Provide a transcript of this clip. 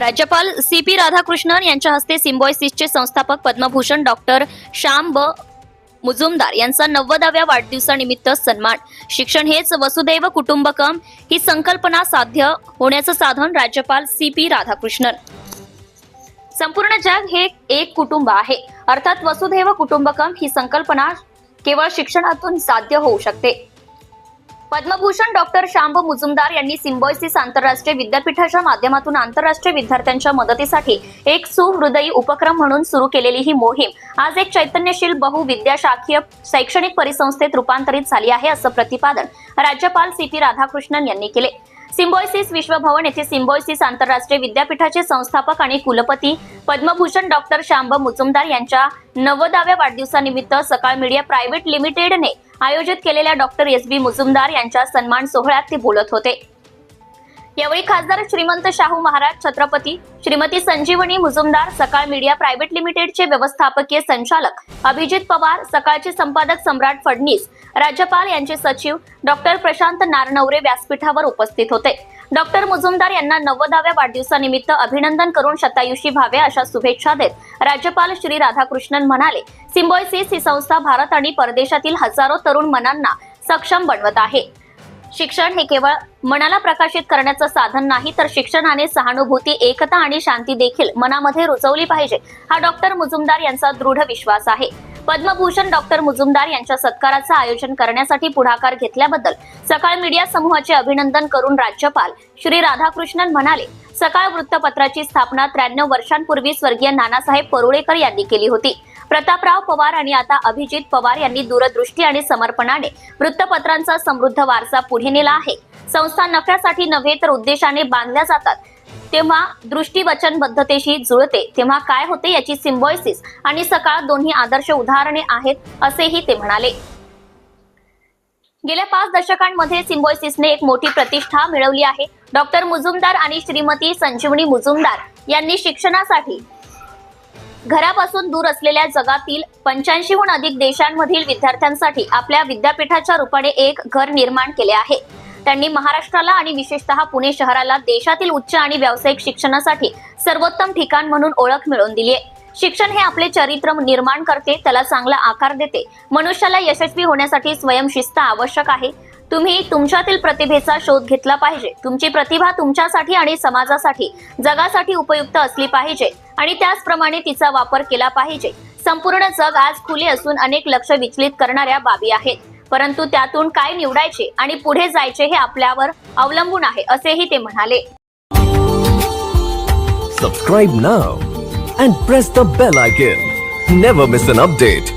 राज्यपाल C P Radhakrishnan यांच्या हस्ते सिम्बॉयसिसचे संस्थापक पद्मभूषण डॉक्टर श्याम ब. मुजुमदार यांचा नव्वदाव्या वाढदिवसानिमित्त सन्मान. शिक्षण हेच वसुदैव कुटुंबकम. ही संकल्पना साध्य होण्याचं साधन राज्यपाल सी पी राधाकृष्णन. संपूर्ण जग हे एक कुटुंब आहे. अर्थात वसुधैव कुटुंबकम ही संकल्पना केवळ शिक्षणातून साध्य होऊ शकते. पद्मभूषण डॉक्टर शांब मुजुमदार यांनी सिम्बॉयसिस आंतरराष्ट्रीय विद्यापीठाच्या माध्यमातून आंतरराष्ट्रीय विद्यार्थ्यांच्या मदतीसाठी एक सुहृदयी उपक्रम म्हणून सुरू केलेली ही मोहीम आज एक चैतन्यशील बहुविद्याशाखीय शैक्षणिक परिसंस्थेत रूपांतरित झाली आहे असं प्रतिपादन राज्यपाल सी पी राधाकृष्णन यांनी केले. सिम्बॉयसिस विश्वभवन येथे सिम्बॉयसिस आंतरराष्ट्रीय विद्यापीठाचे संस्थापक आणि कुलपती पद्मभूषण डॉक्टर शांब मुजुमदार यांच्या नव्वदाव्या वाढदिवसानिमित्त सकाळ मीडिया प्रायव्हेट लिमिटेडने आयोजित केलेल्या डॉक्टर एस बी मुजुमदार यांच्या सन्मान सोहळ्यात ते बोलत होते. यावेळी खासदार श्रीमंत शाहू महाराज छत्रपती श्रीमती संजीवनी मुजुमदार सकाळ मीडिया प्रायव्हेट लिमिटेडचे व्यवस्थापकीय संचालक अभिजित पवार सकाळचे संपादक सम्राट फडणीस राज्यपाल यांचे सचिव डॉक्टर प्रशांत नारनवरे व्यासपीठावर उपस्थित होते. डॉक्टर मुजुमदार यांना नव्वदाव्या वाढदिवसानिमित्त अभिनंदन करून शतायुषी व्हावे अशा शुभेच्छा देत राज्यपाल श्री राधाकृष्णन म्हणाले सिम्बॉयसिस ही संस्था भारत आणि परदेशातील हजारो तरुण मनांना सक्षम बनवत आहे. शिक्षण हे केवळ मनाला प्रकाशित करण्याचं साधन नाही तर शिक्षणाने सहानुभूती एकता आणि शांती देखील मनामध्ये रुजवली पाहिजे हा डॉक्टर मुजुमदार यांचा दृढ विश्वास आहे. पद्मभूषण डॉक्टर मुजुमदार यांच्या सत्काराचं आयोजन करण्यासाठी पुढाकार घेतल्याबद्दल सकाळ मीडिया समूहाचे अभिनंदन करून राज्यपाल श्री राधाकृष्णन म्हणाले सकाळ वृत्तपत्राची स्थापना त्र्याण्णव वर्षांपूर्वी स्वर्गीय नानासाहेब परुळेकर यांनी केली होती. प्रतापराव पवार आणि आता अभिजित पवार यांनी दूरदृष्टी आणि समर्पणाने वृत्तपत्रांचा समृद्ध वारसा पुढे नेला आहे. संस्था नफ्यासाठी नव्हे तर उद्देशाने बांधल्या जातात. तेव्हा दृष्टी वचनबद्धतेशी जुळते तेव्हा काय होते याची सिम्बॉयसिस आणि सकाळ दोन्ही आदर्श उदाहरणे आहेत असेही ते म्हणाले. गेल्या पाच दशकांमध्ये सिम्बॉयसिसने एक मोठी प्रतिष्ठा मिळवली आहे. डॉक्टर मुजुमदार आणि श्रीमती संजीवनी मुजुमदार यांनी शिक्षणासाठी घरापासून दूर असलेल्या जगातील पंच्याऐंशीहून अधिक देशांमधील विद्यार्थ्यांसाठी आपल्या विद्यापीठाच्या रूपाने एक घर निर्माण केले आहे. त्यांनी महाराष्ट्राला आणि विशेषतः पुणे शहराला देशातील उच्च आणि व्यावसायिक शिक्षणासाठी सर्वोत्तम ठिकाण म्हणून ओळख मिळवून दिली आहे. शिक्षण हे आपले चरित्र निर्माण करते त्याला चांगला आकार देते. मनुष्याला यशस्वी होण्यासाठी स्वयंशिस्त आवश्यक आहे. तुम्ही तुमच्यातील प्रतिभेचा शोध घेतला पाहिजे. तुमची प्रतिभा तुमच्यासाठी आणि समाजासाठी जगासाठी उपयुक्त असली पाहिजे आणि त्याचप्रमाणे तिचा वापर केला पाहिजे. संपूर्ण जग आज खुले असून अनेक लक्ष विचलित करणाऱ्या बाबी आहेत. परंतु त्यातून काय निवडायचे आणि पुढे जायचे हे आपल्यावर अवलंबून आहे असेही ते म्हणाले. Subscribe now and press the bell icon never miss an update